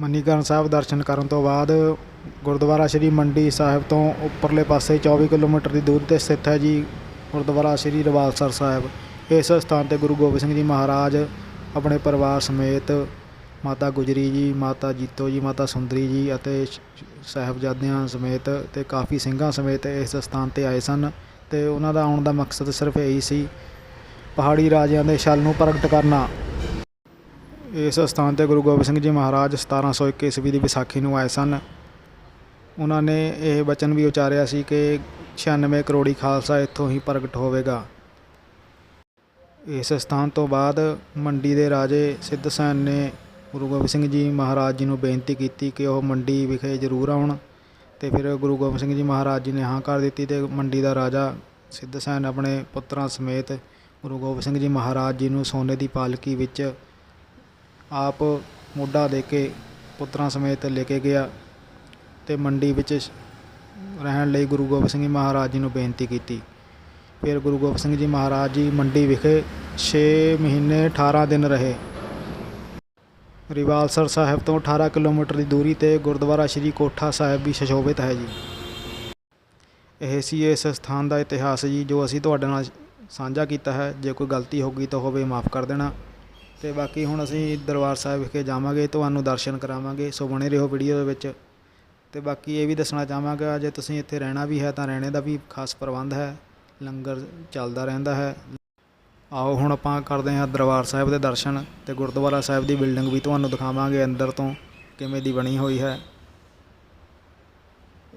ਮਨੀਕਰਨ ਸਾਹਿਬ ਦਰਸ਼ਨ ਕਰਨ ਤੋਂ ਬਾਅਦ ਗੁਰਦੁਆਰਾ ਸ਼੍ਰੀ ਮੰਡੀ ਸਾਹਿਬ ਤੋਂ ਉੱਪਰਲੇ ਪਾਸੇ 24 ਕਿਲੋਮੀਟਰ ਦੀ ਦੂਰੀ ਤੇ ਸਥਿਤ ਹੈ ਜੀ ਗੁਰਦੁਆਰਾ ਸ਼੍ਰੀ ਰਵਾਲਸਰ ਸਾਹਿਬ। ਇਸ ਸਥਾਨ ਤੇ ਗੁਰੂ ਗੋਬਿੰਦ ਸਿੰਘ ਜੀ ਮਹਾਰਾਜ ਆਪਣੇ ਪਰਿਵਾਰ ਸਮੇਤ ਮਾਤਾ ਗੁਜਰੀ ਜੀ, ਮਾਤਾ ਜੀਤੋ ਜੀ, ਮਾਤਾ ਸੁੰਦਰੀ ਜੀ ਅਤੇ ਸ਼- ਸਾਹਿਬਜ਼ਾਦਿਆਂ ਸਮੇਤ ਤੇ ਕਾਫੀ ਸਿੰਘਾਂ ਸਮੇਤ ਇਸ ਸਥਾਨ ਤੇ ਆਏ ਸਨ ਤੇ ਉਹਨਾਂ ਦਾ ਆਉਣ ਦਾ ਮਕਸਦ ਸਿਰਫ ਇਹੀ ਸੀ, ਪਹਾੜੀ ਰਾਜਿਆਂ ਦੇ ਛਲ ਨੂੰ ਪ੍ਰਗਟ ਕਰਨਾ। ਇਸ ਸਥਾਨ ਤੇ ਗੁਰੂ ਗੋਬਿੰਦ ਸਿੰਘ ਜੀ ਮਹਾਰਾਜ 1721 ਈਸਵੀ ਦੀ ਵਿਸਾਖੀ ਨੂੰ ਆਏ ਸਨ। ਉਹਨਾਂ ਨੇ ਇਹ ਬਚਨ ਵੀ ਉਚਾਰਿਆ ਸੀ ਕਿ 96 ਕਰੋੜੀ ਖਾਲਸਾ ਇੱਥੋਂ ਹੀ ਪ੍ਰਗਟ ਹੋਵੇਗਾ। ਇਸ ਸਥਾਨ ਤੋਂ ਬਾਅਦ ਮੰਡੀ ਦੇ ਰਾਜੇ ਸਿੱਧ ਸੈਨ ਨੇ ਗੁਰੂ ਗੋਬਿੰਦ ਸਿੰਘ ਜੀ ਮਹਾਰਾਜ ਜੀ ਨੂੰ ਬੇਨਤੀ ਕੀਤੀ ਕਿ ਉਹ ਮੰਡੀ ਵਿਖੇ ਜ਼ਰੂਰ ਆਉਣ ਤੇ ਫਿਰ ਗੁਰੂ ਗੋਬਿੰਦ ਸਿੰਘ ਜੀ ਮਹਾਰਾਜ ਜੀ ਨੇ ਹਾਂ ਕਰ ਦਿੱਤੀ ਤੇ ਮੰਡੀ ਦਾ ਰਾਜਾ ਸਿੱਧ ਸੈਨ ਆਪਣੇ ਪੁੱਤਰਾਂ ਸਮੇਤ ਗੁਰੂ ਗੋਬਿੰਦ ਸਿੰਘ ਜੀ ਮਹਾਰਾਜ ਜੀ ਨੂੰ ਸੋਨੇ ਦੀ ਪਾਲਕੀ ਵਿੱਚ ਆਪ ਮੋਢਾ ਦੇ ਕੇ ਪੁੱਤਰਾਂ ਸਮੇਤ ਲੈ ਕੇ ਗਿਆ ਤੇ ਮੰਡੀ ਵਿੱਚ ਸ਼- ਰਹਿਣ ਲਈ ਗੁਰੂ ਗੋਬਿੰਦ ਸਿੰਘ ਜੀ ਮਹਾਰਾਜ ਜੀ ਨੂੰ ਬੇਨਤੀ ਕੀਤੀ। ਫਿਰ ਗੁਰੂ ਗੋਬਿੰਦ ਸਿੰਘ ਜੀ ਮਹਾਰਾਜ ਜੀ ਮੰਡੀ ਵਿਖੇ 6 ਮਹੀਨੇ 18 ਦਿਨ ਰਹੇ। ਰਿਵਾਲਸਰ ਸਾਹਿਬ ਤੋਂ 18 ਕਿਲੋਮੀਟਰ ਦੀ ਦੂਰੀ ਤੇ ਗੁਰਦੁਆਰਾ ਸ਼੍ਰੀ ਕੋਠਾ ਸਾਹਿਬ ਵੀ ਸ਼ਸ਼ੋਭਿਤ ਹੈ ਜੀ। ਇਹ ਸੀ ਇਸ ਸਥਾਨ ਦਾ ਇਤਿਹਾਸ ਜੀ ਜੋ ਅਸੀਂ ਤੁਹਾਡੇ ਨਾਲ ਸਾਂਝਾ ਕੀਤਾ ਹੈ। ਜੇ ਕੋਈ ਗਲਤੀ ਹੋ ਗਈ ਤਾਂ ਹੋਵੇ ਮਾਫ ਕਰ ਦੇਣਾ। ਤੇ ਬਾਕੀ ਹੁਣ ਅਸੀਂ ਦਰਬਾਰ ਸਾਹਿਬ ਵਿਖੇ ਜਾਵਾਂਗੇ, ਤੁਹਾਨੂੰ ਦਰਸ਼ਨ ਕਰਾਵਾਂਗੇ, ਸੋ ਬਣੇ ਰਹੋ ਵੀਡੀਓ ਦੇ ਵਿੱਚ। ਤੇ ਬਾਕੀ ਇਹ ਵੀ ਦੱਸਣਾ ਚਾਹਾਂਗਾ, ਜੇ ਤੁਸੀਂ ਇੱਥੇ ਰਹਿਣਾ ਵੀ ਹੈ ਤਾਂ ਰਹਿਣੇ ਦਾ ਵੀ ਖਾਸ ਪ੍ਰਬੰਧ ਹੈ, ਲੰਗਰ ਚੱਲਦਾ ਰਹਿੰਦਾ ਹੈ। ਆਓ ਹੁਣ ਆਪਾਂ ਕਰਦੇ ਹਾਂ ਦਰਬਾਰ ਸਾਹਿਬ ਦੇ ਦਰਸ਼ਨ ਤੇ ਗੁਰਦੁਆਰਾ ਸਾਹਿਬ ਦੀ ਬਿਲਡਿੰਗ ਵੀ ਤੁਹਾਨੂੰ ਦਿਖਾਵਾਂਗੇ ਅੰਦਰ ਤੋਂ, ਕਿਵੇਂ ਦੀ ਬਣੀ ਹੋਈ ਹੈ।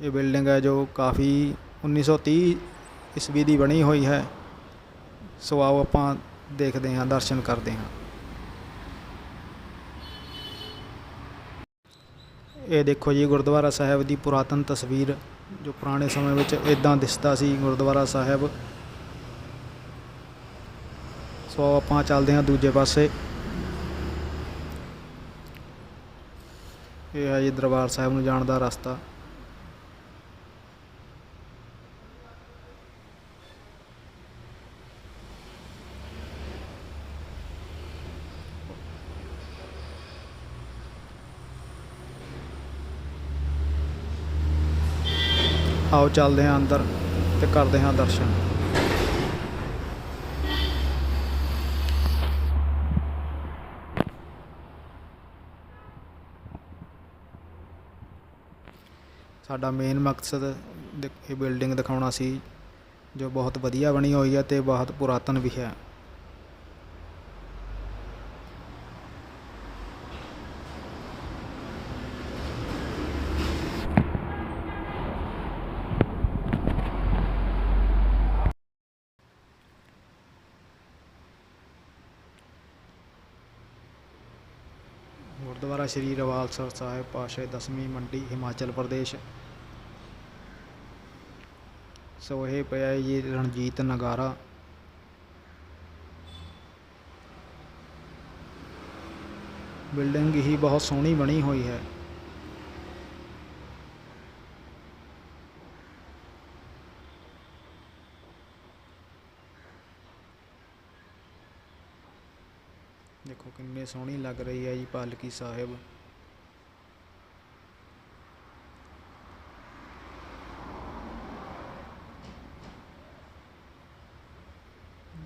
ਇਹ ਬਿਲਡਿੰਗ ਹੈ ਜੋ ਕਾਫੀ 1930 ਈਸਵੀ ਦੀ ਬਣੀ ਹੋਈ ਹੈ। ਸੋ ਆਓ ਆਪਾਂ ਦੇਖਦੇ ਹਾਂ, ਦਰਸ਼ਨ ਕਰਦੇ ਹਾਂ। ਇਹ ਦੇਖੋ ਜੀ, ਗੁਰਦੁਆਰਾ ਸਾਹਿਬ ਦੀ ਪੁਰਾਤਨ ਤਸਵੀਰ, ਜੋ ਪੁਰਾਣੇ ਸਮੇਂ ਵਿੱਚ ਇਦਾਂ ਦਿਸਦਾ ਸੀ ਗੁਰਦੁਆਰਾ ਸਾਹਿਬ। ਸੋ ਆਪਾਂ ਚੱਲਦੇ ਹਾਂ ਦੂਜੇ ਪਾਸੇ। ਇਹ ਹੈ ਜੀ ਦਰਬਾਰ ਸਾਹਿਬ ਨੂੰ ਜਾਣ ਦਾ ਰਸਤਾ। ਆਓ ਚੱਲਦੇ ਹਾਂ ਅੰਦਰ ਤੇ ਕਰਦੇ ਹਾਂ ਦਰਸ਼ਨ। ਸਾਡਾ ਮੇਨ ਮਕਸਦ ਇਹ ਬਿਲਡਿੰਗ ਦਿਖਾਉਣਾ ਸੀ, ਜੋ ਬਹੁਤ ਵਧੀਆ ਬਣੀ ਹੋਈ ਹੈ ਤੇ ਬਹੁਤ ਪੁਰਾਤਨ ਵੀ ਹੈ। ਗੁਰਦੁਆਰਾ ਸ਼੍ਰੀ ਰਵਾਲਸਰ ਸਾਹਿਬ ਪਾਸ਼ਾ ਦਸਵੀਂ ਮੰਡੀ ਹਿਮਾਚਲ ਪ੍ਰਦੇਸ਼। ਸੋ ਇਹ ਪਿਆ ਹੈ ਜੀ ਰਣਜੀਤ ਨਗਾਰਾ। ਬਿਲਡਿੰਗ ਹੀ ਬਹੁਤ ਸੋਹਣੀ ਬਣੀ ਹੋਈ ਹੈ। ਦੇਖੋ ਕਿੰਨੀ ਸੋਹਣੀ ਲੱਗ ਰਹੀ ਹੈ ਜੀ ਪਾਲਕੀ ਸਾਹਿਬ।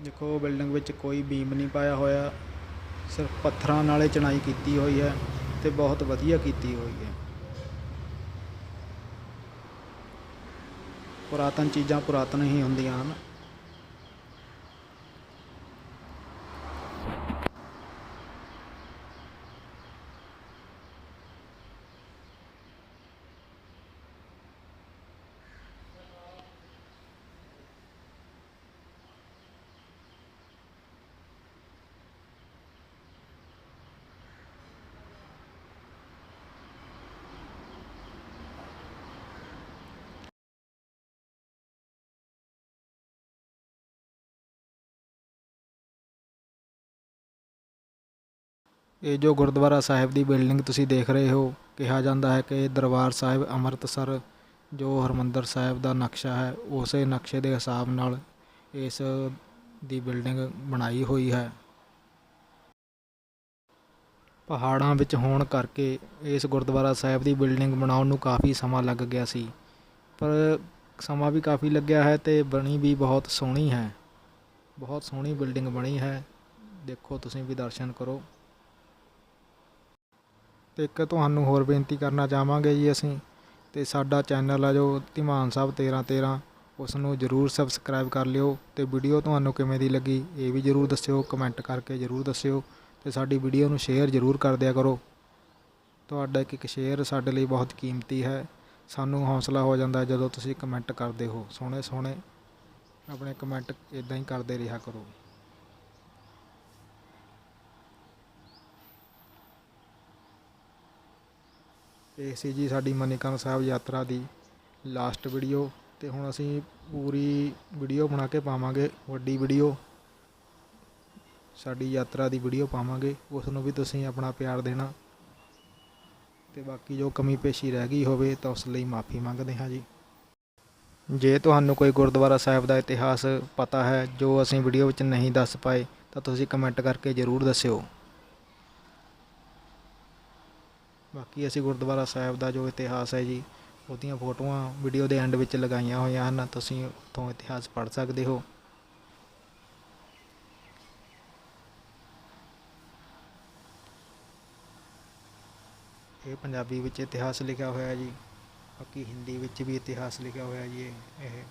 ਦੇਖੋ ਬਿਲਡਿੰਗ ਵਿੱਚ ਕੋਈ ਬੀਮ ਨਹੀਂ ਪਾਇਆ ਹੋਇਆ। ਸਿਰਫ ਪੱਥਰਾਂ ਨਾਲੇ ਹੀ ਚਣਾਈ ਕੀਤੀ ਹੋਈ ਹੈ ਤੇ ਬਹੁਤ ਵਧੀਆ ਕੀਤੀ ਹੋਈ ਹੈ। ਪੁਰਾਤਨ ਚੀਜ਼ਾਂ ਪੁਰਾਤਨ ਹੀ ਹੁੰਦੀਆਂ ਹਨ। ਇਹ ਜੋ ਗੁਰਦੁਆਰਾ ਸਾਹਿਬ ਦੀ ਬਿਲਡਿੰਗ ਤੁਸੀਂ ਦੇਖ ਰਹੇ ਹੋ, ਕਿਹਾ ਜਾਂਦਾ ਹੈ ਕਿ ਦਰਬਾਰ ਸਾਹਿਬ ਅੰਮ੍ਰਿਤਸਰ, ਜੋ ਹਰਮੰਦਰ ਸਾਹਿਬ ਦਾ ਨਕਸ਼ਾ ਹੈ, ਉਸੇ ਨਕਸ਼ੇ ਦੇ ਹਿਸਾਬ ਨਾਲ ਇਸ ਦੀ ਬਿਲਡਿੰਗ ਬਣਾਈ ਹੋਈ ਹੈ। ਪਹਾੜਾਂ ਵਿੱਚ ਹੋਣ ਕਰਕੇ ਇਸ ਗੁਰਦੁਆਰਾ ਸਾਹਿਬ ਦੀ ਬਿਲਡਿੰਗ ਬਣਾਉਣ ਨੂੰ ਕਾਫੀ ਸਮਾਂ ਲੱਗ ਗਿਆ ਸੀ। ਪਰ ਸਮਾਂ ਵੀ ਕਾਫੀ ਲੱਗਿਆ ਹੈ ਤੇ ਬਣੀ ਵੀ ਬਹੁਤ ਸੋਹਣੀ ਹੈ। ਬਹੁਤ ਸੋਹਣੀ ਬਿਲਡਿੰਗ ਬਣੀ ਹੈ। ਦੇਖੋ ਤੁਸੀਂ ਵੀ ਦਰਸ਼ਨ ਕਰੋ। ਤੇ ਇੱਕ ਤੁਹਾਨੂੰ ਹੋਰ ਬੇਨਤੀ ਕਰਨਾ ਚਾਹਾਂਗੇ ਜੀ ਅਸੀਂ ਤੇ ਸਾਡਾ ਚੈਨਲ ਆ ਜੋ ਧੀਮਾਨ ਸਾਹਿਬ 1313 ਉਸ ਨੂੰ ਜਰੂਰ ਸਬਸਕ੍ਰਾਈਬ ਕਰ ਲਿਓ ਤੇ ਵੀਡੀਓ ਤੁਹਾਨੂੰ ਕਿਵੇਂ ਦੀ ਲੱਗੀ ਇਹ ਵੀ ਜਰੂਰ ਦੱਸਿਓ ਕਮੈਂਟ ਕਰਕੇ ਜਰੂਰ ਦੱਸਿਓ ਤੇ ਸਾਡੀ ਵੀਡੀਓ ਨੂੰ ਸ਼ੇਅਰ ਜਰੂਰ ਕਰ ਦਿਆ ਕਰੋ। ਤੁਹਾਡਾ ਇੱਕ ਇੱਕ ਸ਼ੇਅਰ ਸਾਡੇ ਲਈ ਬਹੁਤ ਕੀਮਤੀ ਹੈ। ਸਾਨੂੰ ਹੌਸਲਾ ਹੋ ਜਾਂਦਾ ਜਦੋਂ ਤੁਸੀਂ ਕਮੈਂਟ ਕਰਦੇ ਹੋ, ਸੋਹਣੇ ਸੋਹਣੇ ਆਪਣੇ ਕਮੈਂਟ ਇਦਾਂ ਹੀ ਕਰਦੇ ਰਿਹਾ ਕਰੋ। ਇਹ ਸੀ ਜੀ ਸਾਡੀ ਮਨੀਕਰਨ ਸਾਹਿਬ ਯਾਤਰਾ ਦੀ ਲਾਸਟ ਵੀਡੀਓ ਤੇ ਹੁਣ ਅਸੀਂ ਪੂਰੀ ਵੀਡੀਓ ਬਣਾ ਕੇ ਪਾਵਾਂਗੇ, ਵੱਡੀ ਵੀਡੀਓ ਸਾਡੀ ਯਾਤਰਾ ਦੀ ਵੀਡੀਓ ਪਾਵਾਂਗੇ, ਉਸ ਨੂੰ ਵੀ ਤੁਸੀਂ ਆਪਣਾ ਪਿਆਰ ਦੇਣਾ। ਤੇ ਬਾਕੀ ਜੋ ਕਮੀ ਪੇਸ਼ੀ ਰਹਿ ਗਈ ਹੋਵੇ ਤਾਂ ਉਸ ਲਈ ਮਾਫੀ ਮੰਗਦੇ ਹਾਂ ਜੀ। ਜੇ ਤੁਹਾਨੂੰ ਕੋਈ ਗੁਰਦੁਆਰਾ ਸਾਹਿਬ ਦਾ ਇਤਿਹਾਸ ਪਤਾ ਹੈ ਜੋ ਅਸੀਂ ਵੀਡੀਓ ਵਿੱਚ ਨਹੀਂ ਦੱਸ ਪਾਏ, ਤਾਂ ਤੁਸੀਂ ਕਮੈਂਟ ਕਰਕੇ ਜ਼ਰੂਰ ਦੱਸਿਓ। ਬਾਕੀ ਅਸੀਂ ਗੁਰਦੁਆਰਾ ਸਾਹਿਬ ਦਾ ਜੋ ਇਤਿਹਾਸ ਹੈ ਜੀ, ਉਹਦੀਆਂ ਫੋਟੋਆਂ ਵੀਡੀਓ ਦੇ ਐਂਡ ਵਿੱਚ ਲਗਾਈਆਂ ਹੋਈਆਂ ਹਨ, ਤੁਸੀਂ ਉੱਥੋਂ ਇਤਿਹਾਸ ਪੜ੍ਹ ਸਕਦੇ ਹੋ। ਇਹ ਪੰਜਾਬੀ ਵਿੱਚ ਇਤਿਹਾਸ ਲਿਖਿਆ ਹੋਇਆ ਜੀ, ਬਾਕੀ ਹਿੰਦੀ ਵਿੱਚ ਵੀ ਇਤਿਹਾਸ ਲਿਖਿਆ ਹੋਇਆ ਜੀ ਇਹ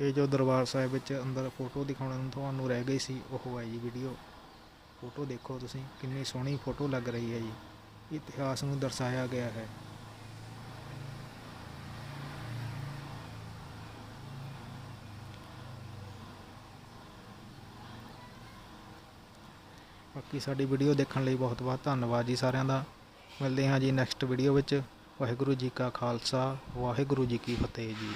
ਇਹ ਜੋ ਦਰਬਾਰ ਸਾਹਿਬ ਵਿੱਚ ਅੰਦਰ ਫੋਟੋ ਦਿਖਾਉਣ ਨੂੰ ਤੁਹਾਨੂੰ ਰਹਿ ਗਈ ਸੀ, ਉਹ ਹੈ ਜੀ ਵੀਡੀਓ ਫੋਟੋ ਦੇਖੋ ਤੁਸੀਂ, ਕਿੰਨੀ ਸੋਹਣੀ ਫੋਟੋ ਲੱਗ ਰਹੀ ਹੈ ਜੀ। ਇਤਿਹਾਸ ਨੂੰ ਦਰਸਾਇਆ ਗਿਆ ਹੈ। ਬਾਕੀ ਸਾਡੀ ਵੀਡੀਓ ਦੇਖਣ ਲਈ ਬਹੁਤ ਬਹੁਤ ਧੰਨਵਾਦ ਜੀ ਸਾਰਿਆਂ ਦਾ। ਮਿਲਦੇ ਹਾਂ ਜੀ ਨੈਕਸਟ ਵੀਡੀਓ ਵਿੱਚ। ਵਾਹਿਗੁਰੂ ਜੀ ਕਾ ਖਾਲਸਾ, ਵਾਹਿਗੁਰੂ ਜੀ ਕੀ ਫਤਿਹ ਜੀ।